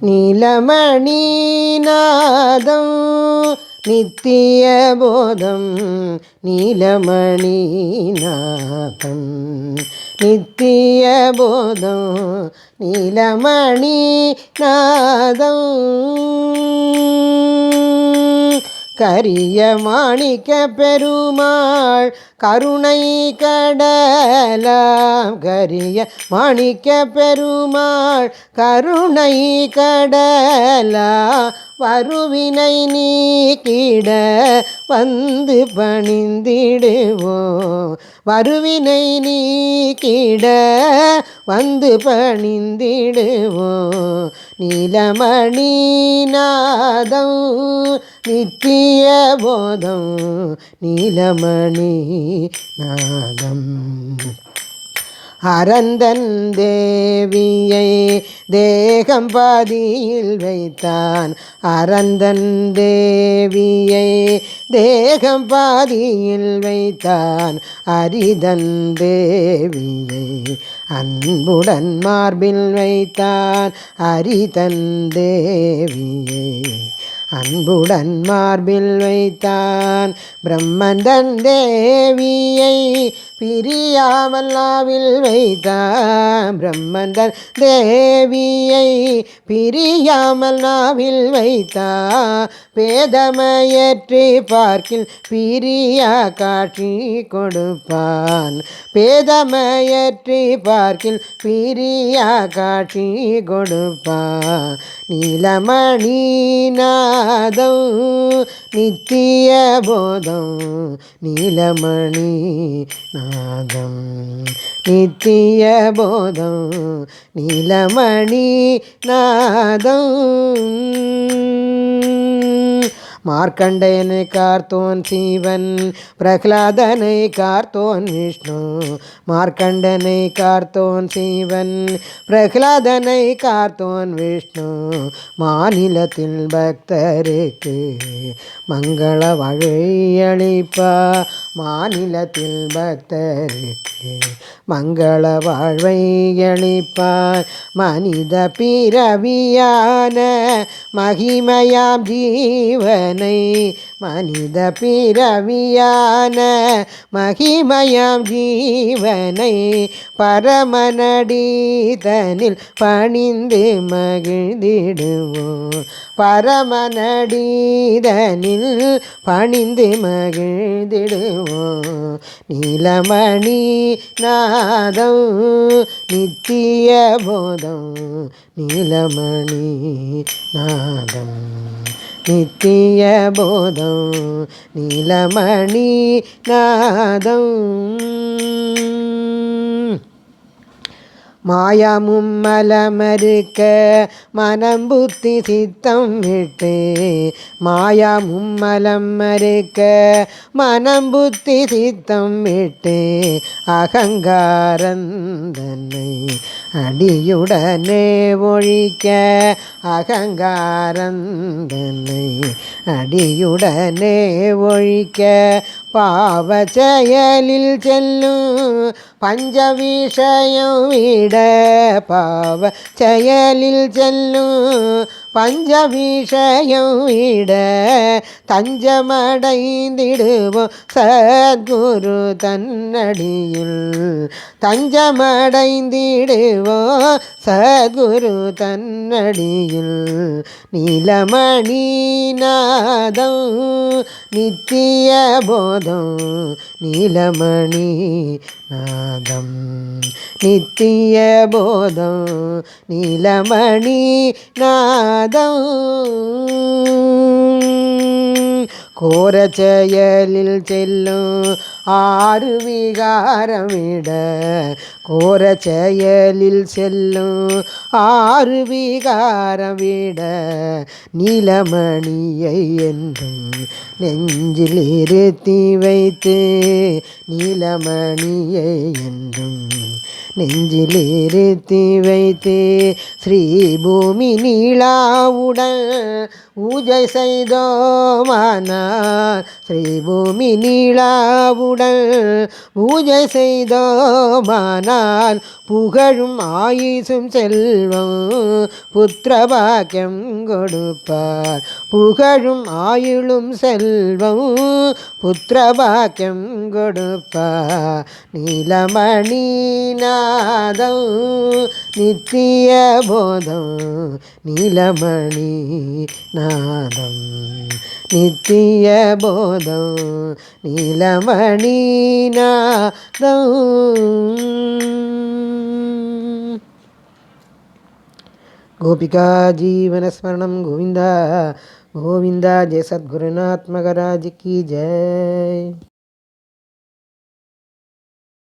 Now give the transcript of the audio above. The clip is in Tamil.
நீலமணி நாதம் நித்திய போதம் நீலமணி கரிய மாணிக்க பெருமாள் கருணை கடலாம். கரிய மாணிக்க பெருமாள் கருணை கடலாம். வருவினை நீக்கிட வந்து பணிந்திடுவோம் வருவினை நீக்கிட வந்து பணிந்திடுவோம் நீலமணி நாதம் நித்திய போதம் நீலமணி நாதம் அறந்தன் தேவியை தேகம் பாதியில் வைத்தான். அறந்தன் தேவியை தேகம் பாதியில் வைத்தான். அரிதன் தேவியை அன்புடன் மார்பில் வைத்தான். அரிதன் தேவியை அன்புடன் மார்பில் வைத்தான். பிரம்மந்தன் தேவியை பிரியாமல்லாவில் வைத்தான் பிரம்மந்தன் தேவியை பிரியாமல் நாவில் வைத்தான் பேதமையற்றி பார்க்கில் பிரியா காட்சி கொடுப்பான். பேதமையற்றி பார்க்கில் பிரியா காட்சி கொடுப்பான். நீலமணி நாதம் நித்திய போதம் நீலமணி நாதம் நித்திய போதம் நீலமணி நாதம். மார்க்கண்டேயனை கார்த்தோன் சீவன் பிரகலாதனை கார்த்தோன் விஷ்ணு. மார்க்கண்டனை கார்த்தோன் சீவன் பிரகலாதனை கார்த்தோன் விஷ்ணு. மாநிலத்தில் பக்தருக்கு மங்கள வழியளிப்பா. மாநிலத்தில் பக்தருக்கு மங்கள வாழ்வை எளிப்பார். மனித பிறவியான மகிமையாம் ஜீவனை. மனித பிறவியான மகிமையாம் ஜீவனை பரமநடீதனில் பணிந்து மகிழ்ந்திடுவோம் பரமநடீதனில் பணிந்து மகிழ்ந்திடுவோம் நீலமணி நாதம் நித்திய போதம் நீலமணி நாதம். நித்திய போதம் நீலமணி நாதம். மாயமும் மலமறுக்க மனம் புத்தி சித்தம் விட்டு மாயமும் மலம் மறுக்க மனம் புத்தி சித்தம் விட்டு அகங்காரந்தன்னை அடியுடனே ஒழிக்க அகங்காரந்தன்னை அடியுடனே ஒழிக்க பாவ செயலில் செல்லும் பஞ்ச விஷயம் விட பாவ செயலில் செல்லும் பஞ்ச விஷயம் விட தஞ்சமடைந்திடுவோம் சத்குரு தன்னடியில். தஞ்சமடைந்திடுவோம் சத்குரு தன்னடியில். நீலமணி நாதம் நித்திய நாதம் நீலமணி நாதம். நித்திய போதம் நீலமணி நாதம். கோர செயலில் செல்லும் ஆறு விகாரமிட கோர செயலில் செல்லும் ஆறு விகாரமிட நீலமணியை என்றும் நெஞ்சில் இருத்தி வைத்து நீலமணியை என்றும் நெஞ்சில் வைத்தே ஸ்ரீபூமி ஸ்ரீ நீளாவுடன் பூஜை செய்தோமானார் ஸ்ரீபூமி நீளாவுடன் பூஜை செய்தோமானார் புகழும் ஆயுசும் செல்வம் புத்திரபாக்கியம் கொடுப்பார். புகழும் ஆயுளும் செல்வம் புத்திரபாக்கியம் கொடுப்பார். நீலமணி நாதம் పాదం నిత్య బోధం నీలమణి నాదం. నిత్య బోధం నీలమణి నాదం. గోపికా జీవన స్మరణం గోవిందా గోవిందా జయ సద్గురునాత్మగరాజుకి జయ